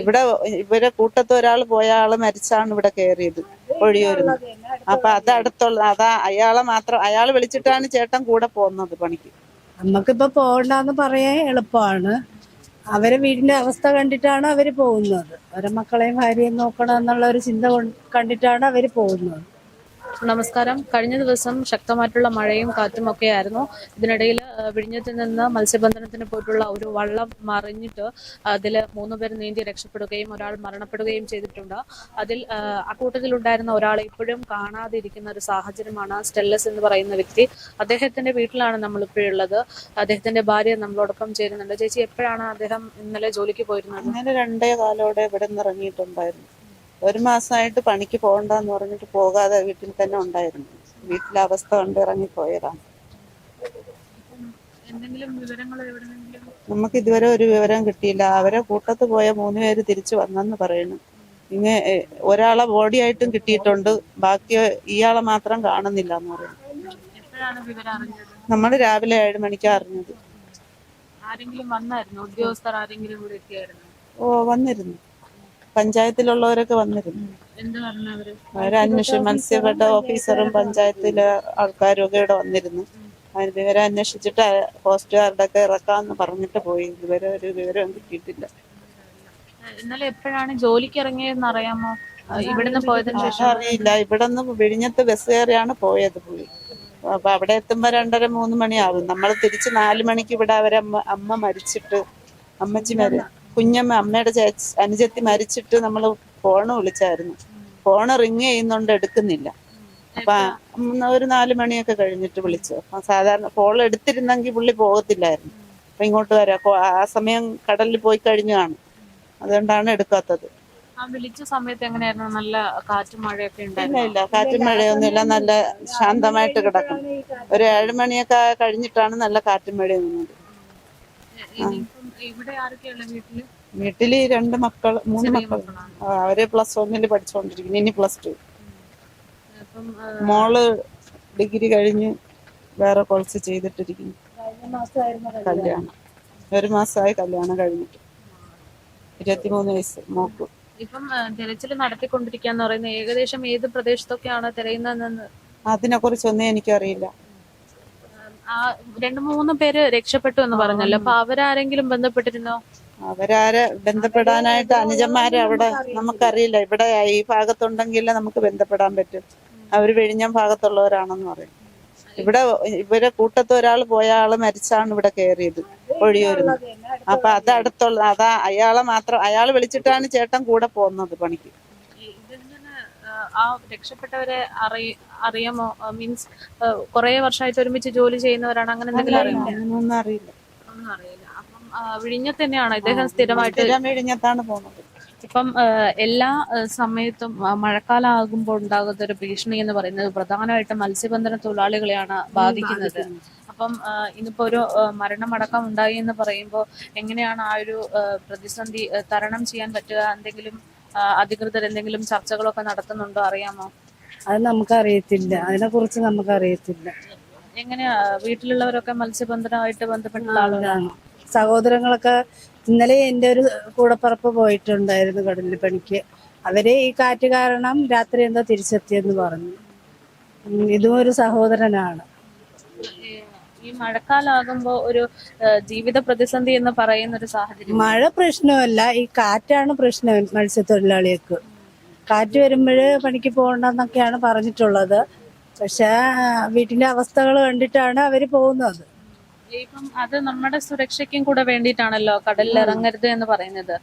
ഇവിടെ ഇവരെ കൂട്ടത്ത് ഒരാൾ പോയ ആൾ മരിച്ചാണ് ഇവിടെ കയറിയത് ഒഴിയൂരുന്ന്. അപ്പൊ അത് അടുത്തുള്ള അതാ അയാളെ മാത്രം അയാൾ വിളിച്ചിട്ടാണ് ചേട്ടൻ കൂടെ പോകുന്നത് പണിക്ക്. നമുക്കിപ്പോ പോകണ്ടെന്ന് പറയാൻ എളുപ്പമാണ് അവരെ വീടിന്റെ അവസ്ഥ കണ്ടിട്ടാണ് അവർ പോകുന്നത്. അവരെ മക്കളെയും ഭാര്യയും നോക്കണം എന്നുള്ള ഒരു ചിന്ത കണ്ടിട്ടാണ് അവർ പോകുന്നത്. നമസ്കാരം. കഴിഞ്ഞ ദിവസം ശക്തമായിട്ടുള്ള മഴയും കാറ്റും ഒക്കെ ആയിരുന്നു ഇതിനിടയിൽ വിഴിഞ്ഞത്തിൽ നിന്ന് മത്സ്യബന്ധനത്തിന് പോയിട്ടുള്ള ഒരു വള്ളം മറിഞ്ഞിട്ട് അതിൽ മൂന്ന് പേർ നീന്തി രക്ഷപ്പെടുകയും ഒരാൾ മരണപ്പെടുകയും ചെയ്തിട്ടുണ്ട്. അതിൽ അക്കൂട്ടത്തിലുണ്ടായിരുന്ന ഒരാൾ ഇപ്പോഴും കാണാതിരിക്കുന്ന ഒരു സാഹചര്യമാണ് സ്റ്റെല്ലസ് എന്ന് പറയുന്ന വ്യക്തി. അദ്ദേഹത്തിന്റെ വീട്ടിലാണ് നമ്മൾ ഇപ്പോഴുള്ളത് അദ്ദേഹത്തിന്റെ ഭാര്യ നമ്മളോടൊപ്പം ചേരുന്നുണ്ട്. ചേച്ചി എപ്പോഴാണ് അദ്ദേഹം ഇന്നലെ ജോലിക്ക് പോയിരുന്നത്? ഇന്നലെ രണ്ടേ കാലോടെ ഇവിടെ നിന്ന് ഇറങ്ങിയിട്ടുണ്ടായിരുന്നു. ഒരു മാസമായിട്ട് പണിക്ക് പോകണ്ടെന്ന് പറഞ്ഞിട്ട് പോകാതെ വീട്ടിൽ തന്നെ ഉണ്ടായിരുന്നു. വീട്ടിലെ അവസ്ഥ കണ്ട് ഇറങ്ങിപ്പോയതാണ്. നമുക്ക് ഇതുവരെ ഒരു വിവരം കിട്ടിയില്ല. അവരെ കൂട്ടത്ത് പോയ മൂന്ന് പേര് തിരിച്ചു വന്നെന്ന് പറയുന്നു ഇങ്ങനെ ഒരാളെ ബോഡി ആയിട്ടും കിട്ടിയിട്ടുണ്ട്. ബാക്കി ഇയാളെ മാത്രം കാണുന്നില്ല എന്ന് പറയുന്നു നമ്മൾ രാവിലെ ഏഴ് മണിക്ക് അറിഞ്ഞത്. ആരെങ്കിലും വന്നായിരുന്നു? ഉദ്യോഗസ്ഥർ ആരെങ്കിലും ഓ വന്നിരുന്നു. പഞ്ചായത്തിലുള്ളവരൊക്കെ വന്നിരുന്നു. അവർ? അന്വേഷിച്ചു മത്സ്യബന്ധ ഓഫീസറും പഞ്ചായത്തിലെ ആൾക്കാരും ഒക്കെ ഇവിടെ വന്നിരുന്നു. അതിന് വിവരം അന്വേഷിച്ചിട്ട് കാർഡൊക്കെ ഒക്കെ ഇറക്കാന്ന് പറഞ്ഞിട്ട് പോയി. ഇതുവരെ ഒരു വിവരം കിട്ടിയിട്ടില്ല. ഇന്നലെ എപ്പോഴാണ് ജോലിക്ക് ഇറങ്ങിയതെന്ന് അറിയാമോ? ഇവിടുന്ന് പോയതിന് ശേഷം. അറിയില്ല ഇവിടുന്ന് നിന്ന് വിഴിഞ്ഞത്ത് ബസ് കയറിയാണ് പോയത് പുള്ളി. അപ്പൊ അവിടെ എത്തുമ്പോ രണ്ടര മൂന്ന് മണിയാവും. നമ്മൾ തിരിച്ച് നാല് മണിക്ക് ഇവിടെ അവരെ അമ്മ അമ്മ മരിച്ചിട്ട് അമ്മച്ചി മരി കുഞ്ഞമ്മ അമ്മയുടെ ചേച്ചി അനുജത്തി മരിച്ചിട്ട് നമ്മൾ ഫോണ് വിളിച്ചായിരുന്നു. ഫോണ് റിങ് ചെയ്യുന്നുണ്ട് എടുക്കുന്നില്ല. അപ്പൊ ഒരു നാല് മണിയൊക്കെ കഴിഞ്ഞിട്ട് വിളിച്ചു. അപ്പൊ സാധാരണ ഫോൺ എടുത്തിരുന്നെങ്കിൽ പുള്ളി പോകത്തില്ലായിരുന്നു. അപ്പൊ ഇങ്ങോട്ട് വരാം. ആ സമയം കടലിൽ പോയി കഴിഞ്ഞു കാണും. അതുകൊണ്ടാണ് എടുക്കാത്തത്. വിളിച്ച സമയത്ത് എങ്ങനെയായിരുന്നു? നല്ല കാറ്റും മഴയൊക്കെ ഇല്ല ഇല്ല. കാറ്റും മഴയൊന്നുമില്ല. നല്ല ശാന്തമായിട്ട് കിടക്കും ഒരു ഏഴുമണിയൊക്കെ കഴിഞ്ഞിട്ടാണ് നല്ല കാറ്റും മഴയും വന്നത്. ഇവിടെ ആരൊക്കെയുള്ള വീട്ടിൽ? രണ്ട് മക്കൾ മൂന്ന് മക്കൾ അവർ പ്ലസ് ഒന്നിൽ പഠിച്ചുകൊണ്ടിരിക്കുന്നു ഇനി പ്ലസ് ടു മോൾ ഡിഗ്രി കഴിഞ്ഞ് വേറെ കോഴ്സ് ചെയ്തിട്ടിരിക്കുന്നു. കല്യാണം. ഒരു മാസമായി കല്യാണം കഴിഞ്ഞിട്ട്. ഇരുപത്തിമൂന്ന് വയസ്സ് മോക്ക് ഇപ്പം തിരച്ചിൽ നടത്തിക്കൊണ്ടിരിക്കാന്ന് പറയുന്നത് ഏകദേശം ഏത് പ്രദേശത്തൊക്കെയാണ് തിരയുന്നതെന്ന് അതിനെ കുറിച്ചൊന്നും എനിക്കറിയില്ല. രണ്ട് മൂന്ന് പേര് രക്ഷപ്പെട്ടു എന്ന് പറഞ്ഞല്ലോ. അപ്പൊ അവരാരെങ്കിലും ബന്ധപ്പെട്ടിരുന്നോ? അവരാരെ ബന്ധപ്പെടാനായിട്ട് അനുജന്മാരെ അവിടെ നമുക്കറിയില്ല. ഇവിടെ ഈ ഭാഗത്തുണ്ടെങ്കിൽ നമുക്ക് ബന്ധപ്പെടാൻ പറ്റും. അവർ വിഴിഞ്ഞം ഭാഗത്തുള്ളവരാണെന്ന് പറയും. ഇവിടെ ഇവരെ കൂട്ടത്ത് ഒരാൾ പോയ ആൾ മരിച്ചാണ് ഇവിടെ കയറിയത് ഒഴിയൂരുന്ന്. അപ്പൊ അത് അടുത്തുള്ള അതാ അയാളെ മാത്രം അയാൾ വിളിച്ചിട്ടാണ് ചേട്ടൻ കൂടെ പോകുന്നത് പണിക്ക്. ആ രക്ഷപ്പെട്ടവരെ അറിയ അറിയാമോ? മീൻസ് കുറെ വർഷമായിട്ട് ഒരുമിച്ച് ജോലി ചെയ്യുന്നവരാണ്. അങ്ങനെ എന്തെങ്കിലും അറിയില്ല? ഒന്നും അറിയില്ല. അപ്പം വിഴിഞ്ഞത്ത് തന്നെയാണ് ഇദ്ദേഹം സ്ഥിരമായിട്ട് സ്ഥിരം വിഴിഞ്ഞത്താണ് പോകുന്നത്. ഇപ്പം എല്ലാ സമയത്തും മഴക്കാലം ആകുമ്പോൾ ഉണ്ടാകുന്ന ഒരു ഭീഷണി എന്ന് പറയുന്നത് പ്രധാനമായിട്ടും മത്സ്യബന്ധന തൊഴിലാളികളെയാണ് ബാധിക്കുന്നത്. അപ്പം ഇന്നിപ്പോ ഒരു മരണമടക്കം ഉണ്ടായി എന്ന് പറയുമ്പോൾ എങ്ങനെയാണ് ആ ഒരു പ്രതിസന്ധി തരണം ചെയ്യാൻ പറ്റുക? എന്തെങ്കിലും അധികൃതർ എന്തെങ്കിലും ചർച്ചകളൊക്കെ നടത്തുന്നുണ്ടോ അറിയാമോ? അത് നമുക്കറിയത്തില്ല. അതിനെ കുറിച്ച് നമുക്കറിയത്തില്ല. എങ്ങനെയാ? വീട്ടിലുള്ളവരൊക്കെ മത്സ്യബന്ധനമായിട്ട് ബന്ധപ്പെട്ട ആളുകളാണ് സഹോദരങ്ങളൊക്കെ ഇന്നലെ എന്റെ ഒരു കൂടപ്പറപ്പ് പോയിട്ടുണ്ടായിരുന്നു കടലിൽ പണിക്ക് അവർ ഈ കാറ്റ് കാരണം രാത്രി എന്തോ തിരിച്ചെത്തിയെന്ന് പറഞ്ഞു. ഇതും ഒരു സഹോദരനാണ്. ഈ മഴക്കാലാകുമ്പോ ഒരു ജീവിത പ്രതിസന്ധി എന്ന് പറയുന്ന ഒരു സാഹചര്യം. മഴ പ്രശ്നമല്ല ഈ കാറ്റാണ് പ്രശ്നം മത്സ്യത്തൊഴിലാളികൾക്ക്. കാറ്റ് വരുമ്പോഴ് പണിക്ക് പോകണ്ടെന്നൊക്കെയാണ് പറഞ്ഞിട്ടുള്ളത്. പക്ഷെ വീട്ടിന്റെ അവസ്ഥകൾ കണ്ടിട്ടാണ് അവർ പോകുന്നത്. ഇപ്പം അത് നമ്മുടെ സുരക്ഷയ്ക്കും കൂടെ വേണ്ടിയിട്ടാണല്ലോ കടലിൽ ഇറങ്ങരുത് എന്ന് പറയുന്നത്.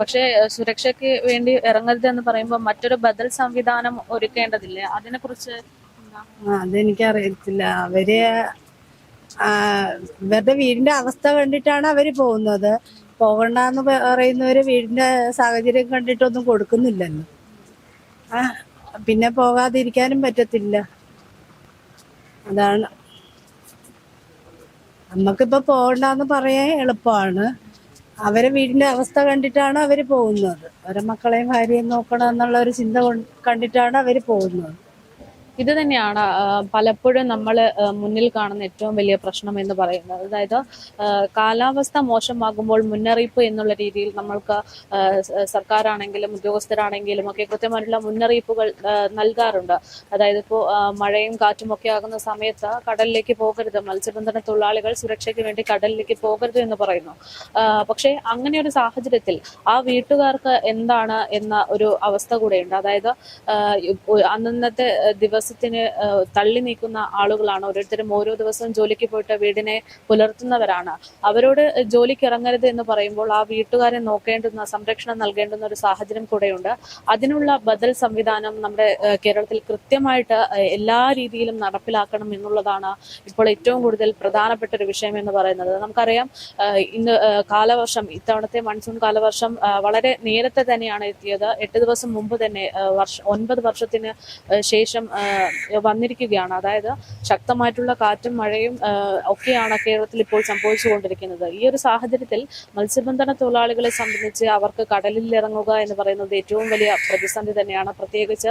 പക്ഷെ സുരക്ഷയ്ക്ക് വേണ്ടി ഇറങ്ങരുത് എന്ന് പറയുമ്പോൾ മറ്റൊരു ബദൽ സംവിധാനം ഒരുക്കേണ്ടതില്ലേ? അതിനെ കുറിച്ച് അതെനിക്കറിയത്തില്ല. അവർ ഇവരുടെ വീടിന്റെ അവസ്ഥ കണ്ടിട്ടാണ് അവർ പോകുന്നത്. പോകണ്ടെന്ന് പറയുന്നവര് വീടിന്റെ സാഹചര്യം കണ്ടിട്ടൊന്നും കൊടുക്കുന്നില്ലല്ലോ. ആ പിന്നെ പോകാതിരിക്കാനും പറ്റത്തില്ല. അതാണ്. നമുക്കിപ്പോ പോകണ്ടെന്ന് പറയാൻ എളുപ്പമാണ്. അവരെ വീടിന്റെ അവസ്ഥ കണ്ടിട്ടാണ് അവർ പോകുന്നത്. അവരെ മക്കളെയും ഭാര്യയും നോക്കണം എന്നുള്ള ഒരു ചിന്ത കണ്ടിട്ടാണ് അവർ പോകുന്നത്. ഇത് തന്നെയാണ് പലപ്പോഴും നമ്മൾ മുന്നിൽ കാണുന്ന ഏറ്റവും വലിയ പ്രശ്നം എന്ന് പറയുന്നത്. അതായത് കാലാവസ്ഥ മോശമാകുമ്പോൾ മുന്നറിയിപ്പ് എന്നുള്ള രീതിയിൽ നമ്മൾക്ക് സർക്കാരാണെങ്കിലും ഉദ്യോഗസ്ഥരാണെങ്കിലും ഒക്കെ കൃത്യമായിട്ടുള്ള മുന്നറിയിപ്പുകൾ നൽകാറുണ്ട്. അതായത് ഇപ്പോൾ മഴയും കാറ്റും ഒക്കെ ആകുന്ന സമയത്ത് കടലിലേക്ക് പോകരുത് മത്സ്യബന്ധന തൊഴിലാളികൾ സുരക്ഷയ്ക്ക് വേണ്ടി കടലിലേക്ക് പോകരുത് എന്ന് പറയുന്നു. പക്ഷേ അങ്ങനെ ഒരു സാഹചര്യത്തിൽ ആ വീട്ടുകാർക്ക് എന്താണ് എന്ന ഒരു അവസ്ഥ കൂടെയുണ്ട്. അതായത് അന്നത്തെ ഇപ്പൊ ദിവസത്തിന് തള്ളി നീക്കുന്ന ആളുകളാണ്. ഓരോരുത്തരും ഓരോ ദിവസവും ജോലിക്ക് പോയിട്ട് വീടിനെ പുലർത്തുന്നവരാണ്. അവരോട് ജോലിക്ക് ഇറങ്ങരുത് എന്ന് പറയുമ്പോൾ ആ വീട്ടുകാരെ നോക്കേണ്ടുന്ന സംരക്ഷണം നൽകേണ്ടുന്ന ഒരു സാഹചര്യം കൂടെയുണ്ട്. അതിനുള്ള ബദൽ സംവിധാനം നമ്മുടെ കേരളത്തിൽ കൃത്യമായിട്ട് എല്ലാ രീതിയിലും നടപ്പിലാക്കണം എന്നുള്ളതാണ് ഇപ്പോൾ ഏറ്റവും കൂടുതൽ പ്രധാനപ്പെട്ട ഒരു വിഷയം എന്ന് പറയുന്നത്. നമുക്കറിയാം ഇന്ന് കാലവർഷം ഇത്തവണത്തെ മൺസൂൺ കാലവർഷം വളരെ നേരത്തെ തന്നെയാണ് എത്തിയത്. എട്ട് ദിവസം മുമ്പ് തന്നെ വർഷം ഒൻപത് വർഷത്തിന് ശേഷം വന്നിരിക്കുകയാണ്. അതായത് ശക്തമായിട്ടുള്ള കാറ്റും മഴയും ഒക്കെയാണ് കേരളത്തിൽ ഇപ്പോൾ സംഭവിച്ചുകൊണ്ടിരിക്കുന്നത്. ഈ ഒരു സാഹചര്യത്തിൽ മത്സ്യബന്ധന തൊഴിലാളികളെ സംബന്ധിച്ച് അവർക്ക് കടലിൽ ഇറങ്ങുക എന്ന് പറയുന്നത് ഏറ്റവും വലിയ പ്രതിസന്ധി തന്നെയാണ്. പ്രത്യേകിച്ച്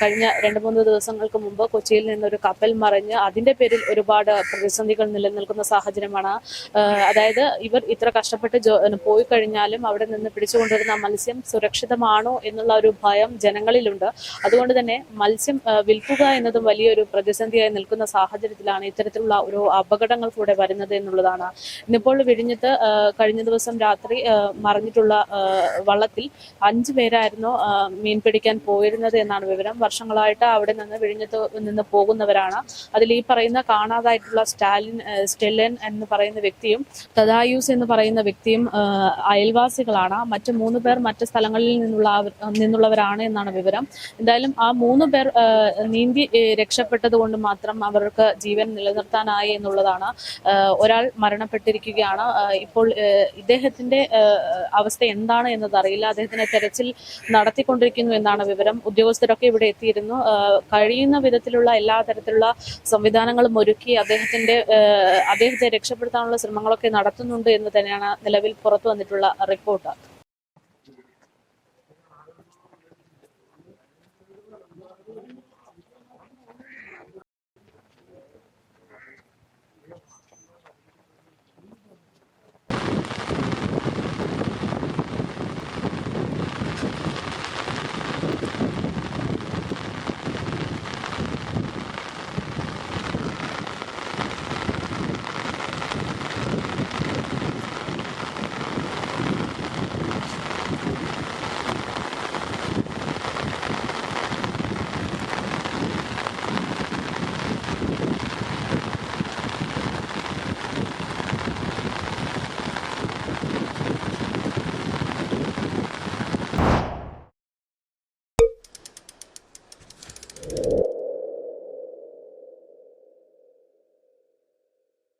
കഴിഞ്ഞ രണ്ട് മൂന്ന് ദിവസങ്ങൾക്ക് മുമ്പ് കൊച്ചിയിൽ നിന്നൊരു കപ്പൽ മറിഞ്ഞ് അതിന്റെ പേരിൽ ഒരുപാട് പ്രതിസന്ധികൾ നിലനിൽക്കുന്ന സാഹചര്യമാണ്. അതായത് ഇവർ ഇത്ര കഷ്ടപ്പെട്ട് പോയി കഴിഞ്ഞാലും അവിടെ നിന്ന് പിടിച്ചുകൊണ്ടിരുന്ന മത്സ്യം സുരക്ഷിതമാണോ എന്നുള്ള ഒരു ഭയം ജനങ്ങളിലുണ്ട്. അതുകൊണ്ട് തന്നെ മത്സ്യം ആ, വിൽക്കുക എന്നതും വലിയൊരു പ്രതിസന്ധിയായി നിൽക്കുന്ന സാഹചര്യത്തിലാണ് ഇത്തരത്തിലുള്ള ഒരു അപകടങ്ങൾ കൂടെ വരുന്നത് എന്നുള്ളതാണ്. ഇന്നിപ്പോൾ വിഴിഞ്ഞത്ത് കഴിഞ്ഞ ദിവസം രാത്രി മറിഞ്ഞിട്ടുള്ള വള്ളത്തിൽ അഞ്ചു പേരായിരുന്നു മീൻ പിടിക്കാൻ പോയിരുന്നത് എന്നാണ് വിവരം. വർഷങ്ങളായിട്ട് അവിടെ നിന്ന് വിഴിഞ്ഞത്ത് നിന്ന് പോകുന്നവരാണ്. അതിൽ ഈ പറയുന്ന കാണാതായിട്ടുള്ള സ്റ്റാലിൻ സ്റ്റെല്ലൻ എന്ന് പറയുന്ന വ്യക്തിയും തദായൂസ് എന്ന് പറയുന്ന വ്യക്തിയും അയൽവാസികളാണ്. മറ്റു മൂന്ന് പേർ മറ്റ് സ്ഥലങ്ങളിൽ നിന്നുള്ള നിന്നുള്ളവരാണ് എന്നാണ് വിവരം. എന്തായാലും ആ മൂന്ന് പേർ നീന്തി രക്ഷപ്പെട്ടത് കൊണ്ട് മാത്രം അവർക്ക് ജീവൻ നിലനിർത്താനായി എന്നുള്ളതാണ്. ഒരാൾ മരണപ്പെട്ടിരിക്കുകയാണ്. ഇപ്പോൾ ഇദ്ദേഹത്തിന്റെ അവസ്ഥ എന്താണ് എന്നത് അറിയില്ല. അദ്ദേഹത്തിന് തെരച്ചിൽ നടത്തിക്കൊണ്ടിരിക്കുന്നു എന്നാണ് വിവരം. ഉദ്യോഗസ്ഥരൊക്കെ ഇവിടെ എത്തിയിരുന്നു. കഴിയുന്ന വിധത്തിലുള്ള എല്ലാ തരത്തിലുള്ള സംവിധാനങ്ങളും ഒരുക്കി അദ്ദേഹത്തിന്റെ അദ്ദേഹത്തെ രക്ഷപ്പെടുത്താനുള്ള ശ്രമങ്ങളൊക്കെ നടത്തുന്നുണ്ട് എന്ന് തന്നെയാണ് നിലവിൽ പുറത്തു വന്നിട്ടുള്ള റിപ്പോർട്ട്.